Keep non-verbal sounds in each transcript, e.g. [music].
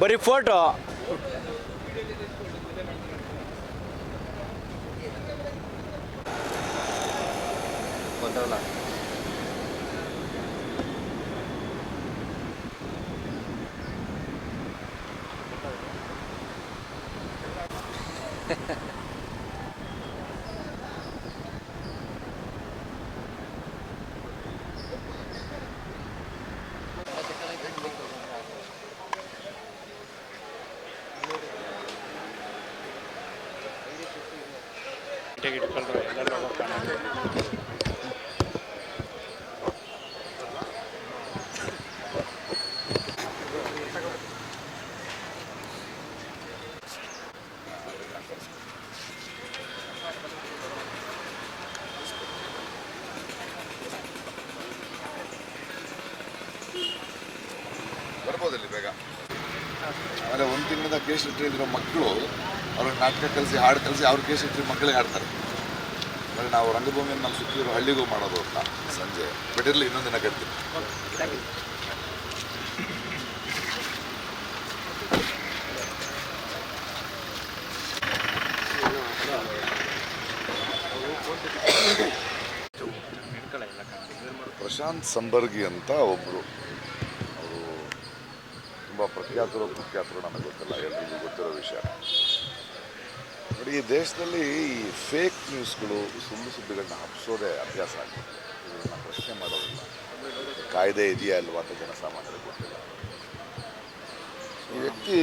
ಬರೀ ಫೋಟೋ. [laughs] ಗೊತ್ತಾಗಲ್ಲ ಬರ್ಬೋದು ಇಲ್ಲಿ ಬೇಗ. ಆಮೇಲೆ ಒಂದು ತಿಂಗಳಿಂದ ಕೇಸ್ ಇಟ್ಟಿರೋ ಮಕ್ಕಳು ಅವ್ರಿಗೆ ನಾಟಕ ಕಲಿಸಿ, ಹಾಡು ಕಲಿಸಿ, ಅವ್ರ ಕೇಸ್ ಇಟ್ಟಿರೋ ಮಕ್ಕಳಿಗೆ ಹಾಡ್ತಾರೆ. ಆಮೇಲೆ ನಾವು ರಂಗಭೂಮಿಯನ್ನು ನಮ್ಮ ಸುತ್ತಿರೋ ಹಳ್ಳಿಗೂ ಮಾಡೋದು ಅಂತ ಸಂಜೆ. ಬಿಟ್ಟಿರಲಿ ಇನ್ನೊಂದು ದಿನ ಕಟ್ತೀನಿ. ಪ್ರಶಾಂತ್ ಸಂಬರ್ಗಿ ಅಂತ ಒಬ್ಬರು ಅವರು ತುಂಬ ಪ್ರಖ್ಯಾತರು ಪ್ರಖ್ಯಾತರು ನನಗೆ ಗೊತ್ತಿಲ್ಲ, ಎಲ್ರಿಗೂ ಗೊತ್ತಿರೋ ವಿಷಯ. ನೋಡಿ, ಈ ದೇಶದಲ್ಲಿ ಈ ಫೇಕ್ ನ್ಯೂಸ್ಗಳು ಸುಳ್ಳು ಸುದ್ದಿಗಳನ್ನ ಹಬ್ಬಿಸೋದೇ ಅಭ್ಯಾಸ ಆಗಿದೆ ಇದನ್ನು ಪ್ರಶ್ನೆ ಮಾಡೋದಿಲ್ಲ. ಕಾಯ್ದೆ ಇದೆಯಾ ಅಲ್ವಾ ಅಂತ ಜನಸಾಮಾನ್ಯರಿಗೆ ಗೊತ್ತಿಲ್ಲ. ಈ ವ್ಯಕ್ತಿ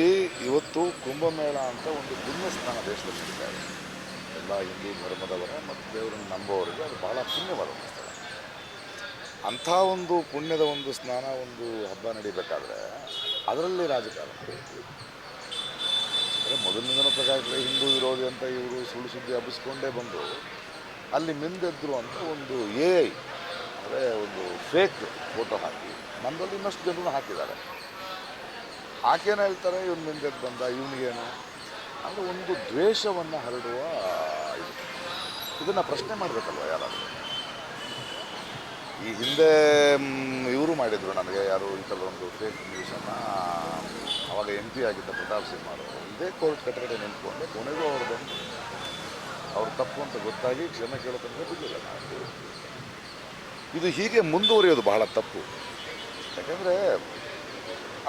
ಇವತ್ತು ಕುಂಭಮೇಳ ಅಂತ ಒಂದು ಪುಣ್ಯಸ್ಥಾನ ದೇಶದಲ್ಲಿ ಇದ್ದಾರೆ ಎಲ್ಲ ಹಿಂದೂ ಧರ್ಮದವರ ಮತ್ತು ದೇವರನ್ನು ನಂಬುವವರಿಗೆ ಅದು ಬಹಳ ಪುಣ್ಯವಾದ ಒಂದು ಸ್ಥಳ. ಅಂಥ ಒಂದು ಪುಣ್ಯದ ಒಂದು ಸ್ನಾನ, ಒಂದು ಹಬ್ಬ ನಡೀಬೇಕಾದ್ರೆ ಅದರಲ್ಲಿ ರಾಜಕಾರಣ. ಮೊದಲಿನಿಂದನೂ ಪ್ರಕಾಶ್ ಹಿಂದೂ ವಿರೋಧಿ ಅಂತ ಇವರು ಸುಳ್ಳು ಸುದ್ದಿ ಹಬ್ಬಿಸ್ಕೊಂಡೇ ಬಂದು ಅಲ್ಲಿ ಮಿಂದೆದ್ರು ಅಂತ ಒಂದು ಎ ಐ ಅಂದರೆ ಒಂದು ಫೇಕ್ ಫೋಟೋ ಹಾಕಿ. ನಮ್ಮಲ್ಲಿ ಇನ್ನಷ್ಟು ಜನರು ಹಾಕಿದ್ದಾರೆ. ಆಕೇನು ಹೇಳ್ತಾರೆ, ಇವನು ಮಿಂದೆದ್ದು ಬಂದ, ಇವನಿಗೇನು? ಅಂದರೆ ಒಂದು ದ್ವೇಷವನ್ನು ಹರಡುವ ಇದು. ಇದನ್ನು ಪ್ರಶ್ನೆ ಮಾಡಬೇಕಲ್ವ ಯಾರಾದರೂ? ಈ ಹಿಂದೆ ಇವರು ಮಾಡಿದರು ನನಗೆ ಯಾರು ಈ ಥರ ಒಂದು ಫೇಕ್ ನ್ಯೂಸನ್ನು ಅವಾಗ ಎಂ ಪಿ ಆಗಿದ್ದ ಪ್ರತಾಪ್ ಸಿಂಹ ಅವರು ಇದೇ ಕೋರ್ಟ್ ಕಟ್ಟಕಡೆ ನಿಂತ್ಕೊಂಡೆ. ಕೊನೆಗೂ ಅವರು ಬಂದು ಅವ್ರು ತಪ್ಪು ಅಂತ ಗೊತ್ತಾಗಿ ಕ್ಷಮೆ ಕೇಳೋ ತನಕ ಬಿಡಲಿಲ್ಲ ನಾನು. ಇದು ಹೀಗೆ ಮುಂದುವರಿಯೋದು ಬಹಳ ತಪ್ಪು. ಯಾಕಂದರೆ,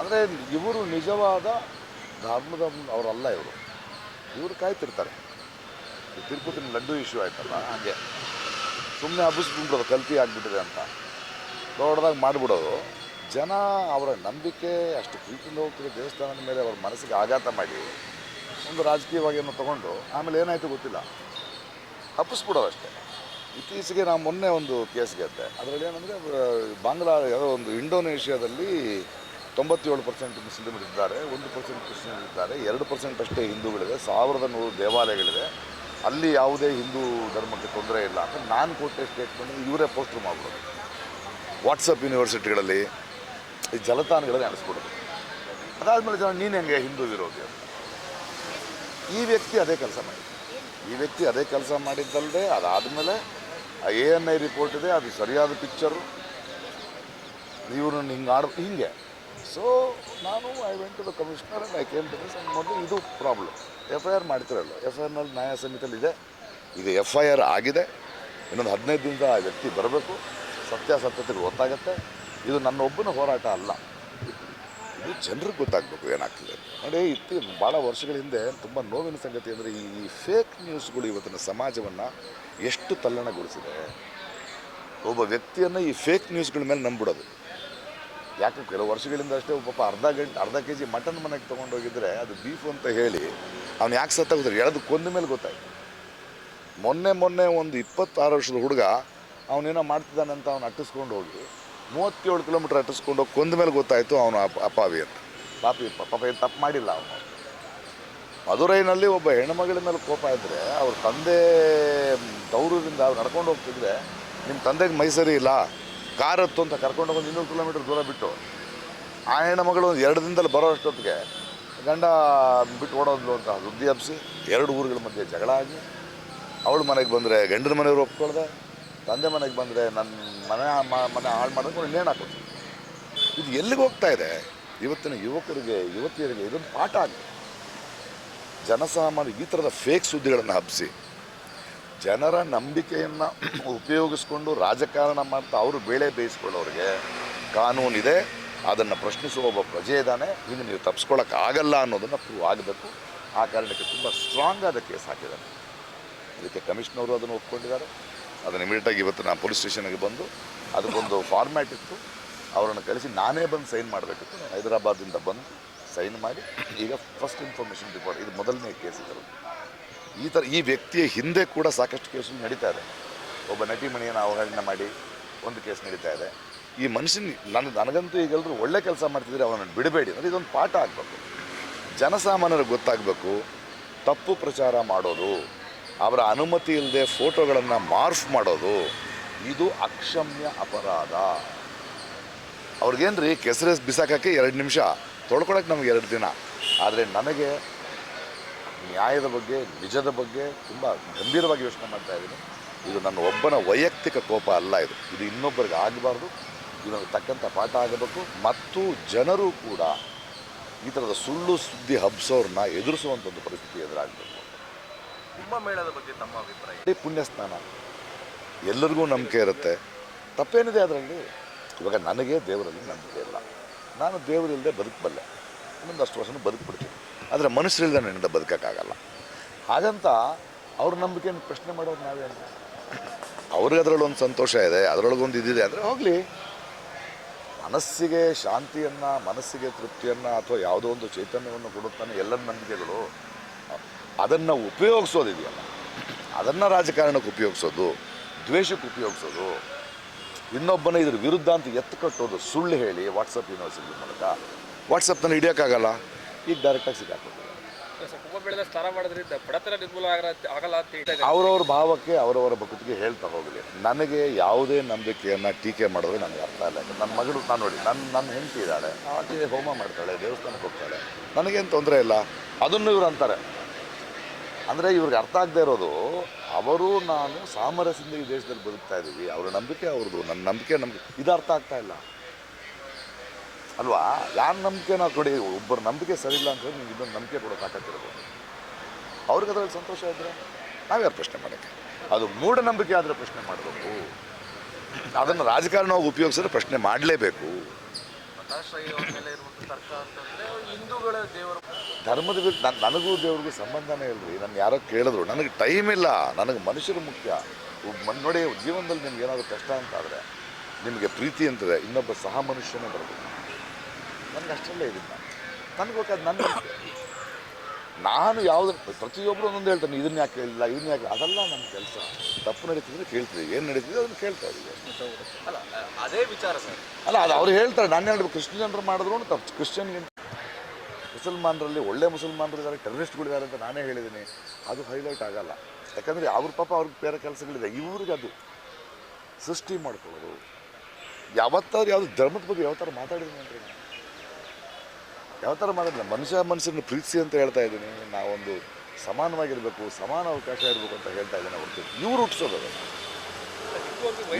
ಅಂದರೆ ಇವರು ನಿಜವಾದ ಧರ್ಮದ ಅವರಲ್ಲ ಇವರು. ಇವರು ಕಾಯ್ತಿರ್ತಾರೆ. ತಿರುಪತಿನ ತಿರುಪತಿ ಲಡ್ಡು ಇಶ್ಯೂ ಆಯ್ತಲ್ಲ, ಹಾಗೆ. ಸುಮ್ಮನೆ ಹಬ್ಬಿಸ್ಬಿಡೋದು ಕಲ್ತಿ ಆಗಿಬಿಟ್ಟಿದೆ ಅಂತ. ದೊಡ್ಡದಾಗಿ ಮಾಡಿಬಿಡೋದು. ಜನ ಅವರ ನಂಬಿಕೆ, ಅಷ್ಟು ಪ್ರೀತಿಯಿಂದ ಹೋಗ್ತಿರೋ ದೇವಸ್ಥಾನದ ಮೇಲೆ ಅವ್ರ ಮನಸ್ಸಿಗೆ ಆಘಾತ ಮಾಡಿ ಒಂದು ರಾಜಕೀಯವಾಗಿ ಏನೋ ತೊಗೊಂಡು ಆಮೇಲೆ ಏನಾಯಿತು ಗೊತ್ತಿಲ್ಲ. ಹಪ್ಪಿಸ್ಬಿಡೋದಷ್ಟೇ ಇತ್ತೀಚೆಗೆ ನಾವು ಮೊನ್ನೆ ಒಂದು ಕೇಸ್ ಗೆದ್ದೆ. ಅದರಲ್ಲಿ ಏನಂದರೆ, ಬಾಂಗ್ಲಾ ಯಾವುದೋ ಒಂದು ಇಂಡೋನೇಷ್ಯಾದಲ್ಲಿ ತೊಂಬತ್ತೇಳು ಪರ್ಸೆಂಟ್ ಮುಸ್ಲಿಮರು ಇದ್ದಾರೆ, ಒಂದು ಪರ್ಸೆಂಟ್ ಕ್ರಿಶ್ಚಿಯನ್ ಇದ್ದಾರೆ, ಎರಡು ಪರ್ಸೆಂಟ್ ಅಷ್ಟೇ ಹಿಂದೂಗಳಿದೆ, ಸಾವಿರದ ನೂರು ದೇವಾಲಯಗಳಿದೆ. ಅಲ್ಲಿ ಯಾವುದೇ ಹಿಂದೂ ಧರ್ಮಕ್ಕೆ ತೊಂದರೆ ಇಲ್ಲ ಅಂತ ನಾನು ಕೊಟ್ಟೆ ಸ್ಟೇಟ್ಮೆಂಟ್ ಇವರೇ ಪೋಸ್ಟರ್ ಮಾಡ್ಬಿಡೋದು. ವಾಟ್ಸಪ್ ಯೂನಿವರ್ಸಿಟಿಗಳಲ್ಲಿ ಈ ಜಲತಾಣಗಳಲ್ಲಿ ಅನಿಸ್ಬಿಡೋದು ಅದಾದಮೇಲೆ ಜನ, ನೀನು ಹೆಂಗೆ ಹಿಂದೂ ವಿರೋಧಿ? ಅಂತ. ಈ ವ್ಯಕ್ತಿ ಅದೇ ಕೆಲಸ ಮಾಡಿದ್ದು. ಈ ವ್ಯಕ್ತಿ ಅದೇ ಕೆಲಸ ಮಾಡಿದ್ದಲ್ಲದೆ ಅದಾದಮೇಲೆ ಎ ಎನ್ ಐ ರಿಪೋರ್ಟ್ ಇದೆ, ಅದು ಸರಿಯಾದ ಪಿಕ್ಚರು ಇವ್ರನ್ನ ಹಿಂಗೆ ಆಡ್ ಹಿಂಗೆ. ಸೊ ನಾನು I went to the commissioner and I came to this and ಮೊದಲು ಇದು ಪ್ರಾಬ್ಲಮ್ ಎಫ್ ಐ ಆರ್ ಮಾಡ್ತಿರಲ್ಲ ಎಫ್ ಐ ಆರ್ನಲ್ಲಿ ನ್ಯಾಯ ಸಮಿತಿಯಲ್ಲಿ ಇದೆ. ಇದು ಎಫ್ ಐ ಆರ್ ಆಗಿದೆ. ಇನ್ನೊಂದು ಹದಿನೈದು ದಿನದ ಆ ವ್ಯಕ್ತಿ ಬರಬೇಕು. ಸತ್ಯಾಸತ್ಯತೆಗೆ ಗೊತ್ತಾಗತ್ತೆ. ಇದು ನನ್ನ ಒಬ್ಬನ ಹೋರಾಟ ಅಲ್ಲ. ಇದು ಜನರಿಗೆ ಗೊತ್ತಾಗಬೇಕು ಏನಾಗ್ತದೆ. ನೋಡಿ, ಇತ್ತು ಭಾಳ ವರ್ಷಗಳ ಹಿಂದೆ ತುಂಬ ನೋವಿನ ಸಂಗತಿ ಅಂದರೆ ಈ ಫೇಕ್ ನ್ಯೂಸ್ಗಳು ಇವತ್ತಿನ ಸಮಾಜವನ್ನು ಎಷ್ಟು ತಲ್ಲಣಗೊಳಿಸಿದೆ. ಒಬ್ಬ ವ್ಯಕ್ತಿಯನ್ನು ಈ ಫೇಕ್ ನ್ಯೂಸ್ಗಳ ಮೇಲೆ ನಂಬಿಡೋದು ಯಾಕೆ ಕೆಲವು ವರ್ಷಗಳಿಂದ ಅಷ್ಟೇ ಪಾಪ ಅರ್ಧ ಗಂಟೆ, ಅರ್ಧ ಕೆ ಜಿ ಮಟನ್ ಮನೆಗೆ ತೊಗೊಂಡೋಗಿದ್ರೆ ಅದು ಬೀಫು ಅಂತ ಹೇಳಿ ಅವ್ನು ಯಾಕೆ ಸತ್ತಾಗಿದ್ರೆ ಎಳೆದು ಕೊಂದ ಮೇಲೆ ಗೊತ್ತಾಯ್ತು. ಮೊನ್ನೆ ಮೊನ್ನೆ ಒಂದು ಇಪ್ಪತ್ತಾರು ವರ್ಷದ ಹುಡುಗ ಅವನೇನೋ ಮಾಡ್ತಿದ್ದಾನೆ ಅಂತ ಅವ್ನು ಅಟ್ಟಿಸ್ಕೊಂಡು ಹೋಗಿ ಮೂವತ್ತೇಳು ಕಿಲೋಮೀಟ್ರ್ ಅಟ್ಟಿಸ್ಕೊಂಡು ಕೊಂದ ಮೇಲೆ ಗೊತ್ತಾಯಿತು ಅವನು ಅಪ್ಪ ಅಪಾವಿ ಅಂತ. ಪಾಪಿ, ಪಾಪ ಏನು ತಪ್ಪು ಮಾಡಿಲ್ಲ ಅವನು. ಮಧುರೈನಲ್ಲಿ ಒಬ್ಬ ಹೆಣ್ಮಗಳ ಮೇಲೆ ಕೋಪ ಇದ್ದರೆ ಅವ್ರ ತಂದೆ ದೌರ್ಯದಿಂದ ಅವ್ರು ನಡ್ಕೊಂಡು ಹೋಗ್ತಿದ್ರೆ ನಿಮ್ಮ ತಂದೆಗೆ ಮೈಸರಿ ಇಲ್ಲ, ಕಾರ್ ಹತ್ತು ಅಂತ ಕರ್ಕೊಂಡು ಹೋಗಿ ಇನ್ನೂರು ಕಿಲೋಮೀಟ್ರ್ ದೂರ ಬಿಟ್ಟು ಆ ಹೆಣ್ಮಗಳು ಒಂದು ಎರಡು ದಿನದಲ್ಲಿ ಬರೋ ಅಷ್ಟೊತ್ತಿಗೆ ಗಂಡ ಬಿಟ್ಟು ಓಡೋದ್ಲು ಅಂತ ಸುದ್ದಿ ಹಬ್ಬಿಸಿ ಎರಡು ಊರುಗಳ ಮಧ್ಯೆ ಜಗಳ ಆಗಿ ಅವಳು ಮನೆಗೆ ಬಂದರೆ ಗಂಡನ ಮನೆಯವರು ಒಪ್ಕೊಳ್ದೆ. ತಂದೆ ಮನೆಗೆ ಬಂದರೆ ನನ್ನ ಮನೆ ಮನೆ ಹಾಳು ಮಾಡೋದು ನೇಣ ಹಾಕೋದು ಇದು ಎಲ್ಲಿಗೆ ಹೋಗ್ತಾ ಇದೆ? ಇವತ್ತಿನ ಯುವಕರಿಗೆ, ಯುವತಿಯರಿಗೆ ಇದೊಂದು ಪಾಠ ಆಗಿದೆ ಜನಸಾಮಾನ್ಯ ಈ ಥರದ ಫೇಕ್ ಸುದ್ದಿಗಳನ್ನು ಹಬ್ಬಿಸಿ ಜನರ ನಂಬಿಕೆಯನ್ನು [clears throat] ಉಪಯೋಗಿಸ್ಕೊಂಡು ರಾಜಕಾರಣ ಮಾಡ್ತಾ ಅವರು ಬೇಳೆ ಬೇಯಿಸ್ಕೊಳ್ಳೋರಿಗೆ ಕಾನೂನಿದೆ ಅದನ್ನು ಪ್ರಶ್ನಿಸುವ ಒಬ್ಬ ಪ್ರಜೆ ಇದ್ದಾನೆ. ಇನ್ನು ನೀವು ತಪ್ಪಿಸ್ಕೊಳ್ಳೋಕೆ ಆಗಲ್ಲ ಅನ್ನೋದನ್ನು ಪ್ರೂವ್ ಆಗಬೇಕು. ಆ ಕಾರಣಕ್ಕೆ ತುಂಬ ಸ್ಟ್ರಾಂಗ್ ಆದ ಕೇಸ್ ಹಾಕಿದ್ದಾರೆ. ಇದಕ್ಕೆ ಕಮಿಷನವರು ಅದನ್ನು ಒಪ್ಕೊಂಡಿದ್ದಾರೆ. ಅದನ್ನು ಇಮಿಡಿಯೇಟಾಗಿ ಇವತ್ತು ನಾನು ಪೊಲೀಸ್ ಸ್ಟೇಷನ್ಗೆ ಬಂದು ಅದಕ್ಕೊಂದು ಫಾರ್ಮ್ಯಾಟ್ ಇತ್ತು ಅವರನ್ನು ಕಳಿಸಿ ನಾನೇ ಬಂದು ಸೈನ್ ಮಾಡಬೇಕಿತ್ತು. ಹೈದರಾಬಾದಿಂದ ಬಂದು ಸೈನ್ ಮಾಡಿ ಈಗ ಫಸ್ಟ್ ಇನ್ಫಾರ್ಮೇಷನ್ ರಿಪೋರ್ಟ್ ಇದು ಮೊದಲನೇ ಕೇಸ್ ಇದ್ದರು ಈ ಥರ ಈ ವ್ಯಕ್ತಿಯ ಹಿಂದೆ ಕೂಡ ಸಾಕಷ್ಟು ಕೇಸು ನಡೀತಾ ಇದೆ. ಒಬ್ಬ ನಟಿಮಣಿಯನ್ನು ಅವಹೇಳನ ಮಾಡಿ ಒಂದು ಕೇಸ್ ನಡೀತಾ ಇದೆ. ಈ ಮನುಷ್ಯನ ನನ್ನ ನನಗಂತೂ ಈಗೆಲ್ಲರೂ ಒಳ್ಳೆ ಕೆಲಸ ಮಾಡ್ತಿದ್ರೆ ಅವನನ್ನು ಬಿಡಬೇಡಿ. ಅಂದರೆ ಇದೊಂದು ಪಾಠ ಆಗಬೇಕು. ಜನಸಾಮಾನ್ಯರಿಗೆ ಗೊತ್ತಾಗಬೇಕು, ತಪ್ಪು ಪ್ರಚಾರ ಮಾಡೋದು. ಅವರ ಅನುಮತಿ ಇಲ್ಲದೆ ಫೋಟೋಗಳನ್ನು ಮಾರ್ಫ್ ಮಾಡೋದು ಇದು ಅಕ್ಷಮ್ಯ ಅಪರಾಧ. ಅವ್ರಿಗೇನು ರೀ ಕೆಸರೆ ಬಿಸಾಕಕ್ಕೆ ಎರಡು ನಿಮಿಷ ತೊಳ್ಕೊಳಕ್ಕೆ ನಮ್ಗೆ ಎರಡು ದಿನ. ಆದರೆ ನನಗೆ ನ್ಯಾಯದ ಬಗ್ಗೆ, ನಿಜದ ಬಗ್ಗೆ ತುಂಬ ಗಂಭೀರವಾಗಿ ಯೋಚನೆ ಮಾಡ್ತಾ ಇದ್ದೀನಿ. ಇದು ನನ್ನ ಒಬ್ಬನ ವೈಯಕ್ತಿಕ ಕೋಪ ಅಲ್ಲ ಇದು. ಇದು ಇನ್ನೊಬ್ಬರಿಗೆ ಆಗಬಾರ್ದು. ಇದನ್ನು ತಕ್ಕಂಥ ಪಾಠ ಆಗಬೇಕು. ಮತ್ತು ಜನರು ಕೂಡ ಈ ಥರದ ಸುಳ್ಳು ಸುದ್ದಿ ಹಬ್ಸೋರನ್ನ ಎದುರಿಸುವಂಥ ಒಂದು ಪರಿಸ್ಥಿತಿ ಎದುರಾಗಬೇಕು. ಕುಂಭಮೇಳದ ಬಗ್ಗೆ ತಮ್ಮ ಅಭಿಪ್ರಾಯ? ಪುಣ್ಯ ಸ್ನಾನ ಎಲ್ಲರಿಗೂ ನಂಬಿಕೆ ಇರುತ್ತೆ. ತಪ್ಪೇನಿದೆ ಅದರಲ್ಲಿ? ಇವಾಗ ನನಗೆ ದೇವರಲ್ಲಿ ನಂಬಿಕೆ ಇಲ್ಲ. ನಾನು ದೇವರಿಲ್ಲದೆ ಬದುಕಬಲ್ಲೆ. ಇನ್ನೊಂದಷ್ಟು ವರ್ಷನೂ ಬದುಕ್ಬಿಡ್ತೀನಿ. ಆದರೆ ಮನುಷ್ಯರಿಲ್ಲದೆ ನನ್ನಿಂದ ಬದುಕೋಕ್ಕಾಗಲ್ಲ. ಹಾಗಂತ ಅವ್ರ ನಂಬಿಕೆಯನ್ನು ಪ್ರಶ್ನೆ ಮಾಡೋದು ನಾವೇ ಅಂತ ಅವ್ರಿಗೆ ಅದರಲ್ಲೊಂದು ಸಂತೋಷ ಇದೆ ಅದರೊಳಗೊಂದು ಇದಿದೆ ಅಂದರೆ ಹೋಗಲಿ. ಮನಸ್ಸಿಗೆ ಶಾಂತಿಯನ್ನು, ಮನಸ್ಸಿಗೆ ತೃಪ್ತಿಯನ್ನು ಅಥವಾ ಯಾವುದೋ ಒಂದು ಚೈತನ್ಯವನ್ನು ಕೊಡುತ್ತಾನೆ ಎಲ್ಲ ನಂಬಿಕೆಗಳು. ಅದನ್ನು ಉಪಯೋಗಿಸೋದಿದೆಯಲ್ಲ ಅದನ್ನು ರಾಜಕಾರಣಕ್ಕೆ ಉಪಯೋಗಿಸೋದು ದ್ವೇಷಕ್ಕೆ ಉಪಯೋಗಿಸೋದು ಇನ್ನೊಬ್ಬನ ಇದ್ರ ವಿರುದ್ಧ ಅಂತ ಎತ್ತು ಕಟ್ಟೋದು ಸುಳ್ಳು ಹೇಳಿ ವಾಟ್ಸಪ್ ಯೂನಿವರ್ಸಿಟಿ ಮೂಲಕ. ವಾಟ್ಸಪ್ನಲ್ಲಿ ಹಿಡಿಯೋಕ್ಕಾಗಲ್ಲ. ಈಗ ಡೈರೆಕ್ಟಾಗಿ ಸಿಗಾಕೋದು ಅವರವ್ರ ಭಾವಕ್ಕೆ ಅವರವರ ಭಕ್ತಿಗೆ ಹೇಳ್ತಾ ಹೋಗಲಿ. ನನಗೆ ಯಾವುದೇ ನಂಬಿಕೆಯನ್ನು ಟೀಕೆ ಮಾಡಿದ್ರೆ ನನಗೆ ಅರ್ಥ ಇಲ್ಲ. ನನ್ನ ಮಗಳು ನಾನು ನೋಡಿ ನನ್ನ ನನ್ನ ಹೆಂಡತಿ ಇದ್ದಾಳೆ. ಆಕೆ ಹೋಮ ಮಾಡ್ತಾಳೆ ದೇವಸ್ಥಾನಕ್ಕೆ ಹೋಗ್ತಾಳೆ. ನನಗೇನು ತೊಂದರೆ ಇಲ್ಲ. ಅದನ್ನು ಇವ್ರು ಅಂತಾರೆ. ಅಂದರೆ ಇವ್ರಿಗೆ ಅರ್ಥ ಆಗದೆ ಇರೋದು, ಅವರು ನಾನು ಸಾಮರಸ್ಯದಿಂದ ಈ ದೇಶದಲ್ಲಿ ಬದುಕ್ತಾ ಇದ್ದೀವಿ, ಅವರ ನಂಬಿಕೆ ಅವ್ರದ್ದು ನನ್ನ ನಂಬಿಕೆ ನಮಗೆ, ಇದು ಅರ್ಥ ಆಗ್ತಾ ಇಲ್ಲ. ಅಲ್ವಾ? ಯಾರ ನಂಬಿಕೆ ನಾವು ಕೊಡಿ, ಒಬ್ಬರ ನಂಬಿಕೆ ಸರಿ ಇಲ್ಲ ಅಂತ ನೀವು ಇದೊಂದು ನಂಬಿಕೆ ಕೊಡೋ ತಾಕತ್ತಿರ್ಬೋದು ಅವ್ರಿಗೆ ಅದರಲ್ಲಿ ಸಂತೋಷ ಇದ್ರೆ ನಾವ್ಯಾರು ಪ್ರಶ್ನೆ ಮಾಡೋಕ್ಕೆ? ಅದು ಮೂಢನಂಬಿಕೆ ಆದರೆ ಪ್ರಶ್ನೆ ಮಾಡಬೇಕು. ಅದನ್ನು ರಾಜಕಾರಣವಾಗಿ ಉಪಯೋಗಿಸಿದ್ರೆ ಪ್ರಶ್ನೆ ಮಾಡಲೇಬೇಕು. ಹಿಂದೂಗಳ ದೇವರು ಧರ್ಮದ ವಿರುದ್ಧ ನನ್- ನನಗೂ ದೇವ್ರಿಗೂ ಸಂಬಂಧನೇ ರೀ ನನ್ನ ಯಾರೋ ಕೇಳಿದ್ರು. ನನಗೆ ಟೈಮ್ ಇಲ್ಲ. ನನಗೆ ಮನುಷ್ಯರು ಮುಖ್ಯ. ನೋಡಿ ಜೀವನದಲ್ಲಿ ನಿಮ್ಗೆ ಏನಾದರೂ ಕಷ್ಟ ಅಂತಾದರೆ ನಿಮಗೆ ಪ್ರೀತಿ ಅಂತದೆ. ಇನ್ನೊಬ್ಬ ಸಹ ಮನುಷ್ಯನೇ ಬರಬೇಕು. ನನಗೆ ಅಷ್ಟರಲ್ಲೇ ಇದ್ದೀನಿ ನಾನು ನನಗೆ ಬೇಕಾದ ನನ್ನ ನಾನು ಯಾವುದು ಪ್ರತಿಯೊಬ್ಬರು ಒಂದೊಂದು ಹೇಳ್ತಾನೆ ಇದನ್ನ ಯಾಕೆ ಹೇಳಿಲ್ಲ ಇದನ್ನ ಯಾಕೆ ಅದಲ್ಲ ನನ್ನ ಕೆಲಸ. ತಪ್ಪು ನಡೀತಿದ್ರೆ ಕೇಳ್ತೀವಿ. ಏನು ನಡೀತಿದೆ ಅದನ್ನು ಕೇಳ್ತಾ ಇದ್ದೀವಿ ಅಲ್ಲ ಅದೇ ವಿಚಾರ ಸರ್. ಅಲ್ಲ ಅದು ಅವ್ರು ಹೇಳ್ತಾರೆ. ನಾನು ಹೇಳ್ಬೇಕು ಕ್ರಿಶ್ಚಿಯನ್ರು ಮಾಡಿದ್ರು ತಪ್ಪು. ಕ್ರಿಶ್ಚಿಯನ್ಗೆ ಮುಸಲ್ಮಾನರಲ್ಲಿ ಒಳ್ಳೆ ಮುಸಲ್ಮಾನರಿದ್ದಾರೆ ಟೆರರಿಸ್ಟ್ಗಳಿದ್ದಾರೆ ಅಂತ ನಾನೇ ಹೇಳಿದ್ದೀನಿ. ಅದು ಹೈಲೈಟ್ ಆಗಲ್ಲ. ಯಾಕಂದರೆ ಅವ್ರ ಪಾಪ ಅವ್ರಿಗೆ ಬೇರೆ ಕೆಲಸಗಳಿದೆ. ಇವ್ರಿಗೆ ಅದು ಸೃಷ್ಟಿ ಮಾಡ್ಕೊಳ್ಳೋದು. ಯಾವತ್ತಾದ್ರು ಯಾವುದು ಧರ್ಮದ ಬಗ್ಗೆ ಯಾವ ಥರ ಮಾತಾಡಿದ್ದೀನಿ ಅಂದರೆ ಯಾವ ಥರ ಮಾಡಿಲ್ಲ ಮನುಷ್ಯ ಮನುಷ್ಯನ ಪ್ರೀತಿಸಿ ಅಂತ ಹೇಳ್ತಾ ಇದ್ದೀನಿ. ನಾವೊಂದು ಸಮಾನವಾಗಿರಬೇಕು, ಸಮಾನ ಅವಕಾಶ ಇರಬೇಕು ಅಂತ ಹೇಳ್ತಾ ಇದ್ದೇನೆ ಹೊರತು ಇವ್ರು ಹುಟ್ಟಿಸೋದು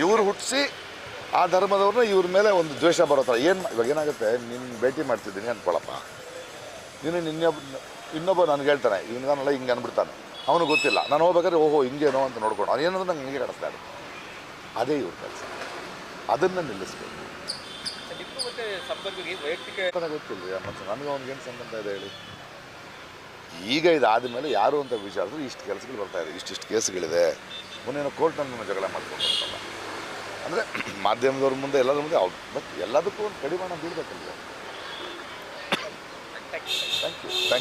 ಇವ್ರು ಹುಟ್ಟಿಸಿ ಆ ಧರ್ಮದವ್ರನ್ನ ಇವ್ರ ಮೇಲೆ ಒಂದು ದ್ವೇಷ ಬರೋ ಥರ ಏನು ಇವಾಗ ಏನಾಗುತ್ತೆ? ನಿನ್ನ ಭೇಟಿ ಮಾಡ್ತಿದ್ದೀನಿ ಅನ್ಕೊಳಪ್ಪ. ನೀನು ನಿನ್ನೆ ಇನ್ನೊಬ್ಬ ನನಗೆ ಹೇಳ್ತಾನೆ ಇವನಿಗಾನಲ್ಲ ಹಿಂಗೆ ಅಂದ್ಬಿಡ್ತಾನೆ. ಅವನು ಗೊತ್ತಿಲ್ಲ. ನಾನು ಹೋಗ್ಬೇಕಾದ್ರೆ, ಓಹೋ ಹಿಂಗೇನೋ ಅಂತ ನೋಡ್ಕೊಂಡು. ಅವ್ನು ಏನಂದ್ರೆ ನಂಗೆ ಹಿಂಗೆ ಕಾಣಿಸ್ತಾ ಇದೆ. ಅದೇ ಇವ್ರ ಕೆಲಸ. ಅದನ್ನು ನಿಲ್ಲಿಸ್ಬೇಕು. ಗೊತ್ತಿಲ್ಲ ಮತ್ತು ನನಗೆ ಅವ್ನಿಗೇನು ಸಂಬಂಧ ಇದೆ ಹೇಳಿ? ಈಗ ಇದಾದ ಮೇಲೆ ಯಾರು ಅಂತ ವಿಚಾರಿಸಿದ್ರೆ ಇಷ್ಟು ಕೆಲಸಗಳು ಬರ್ತಾ ಇದೆ, ಇಷ್ಟಿಷ್ಟು ಕೇಸ್ಗಳಿದೆ. ಮುಂದೇನೋ ಕೋರ್ಟ್ನಲ್ಲಿ ಜಗಳ ಮಾಡ್ಕೊಂಡು ಅಂದರೆ, ಮಾಧ್ಯಮದವ್ರ ಮುಂದೆ ಎಲ್ಲರ ಮುಂದೆ ಅವ್ರು ಬಟ್ ಎಲ್ಲದಕ್ಕೂ ಒಂದು ಕಡಿವಾಣ ಬೀಳ್ಬೇಕಲ್ವ? Thank you. Thank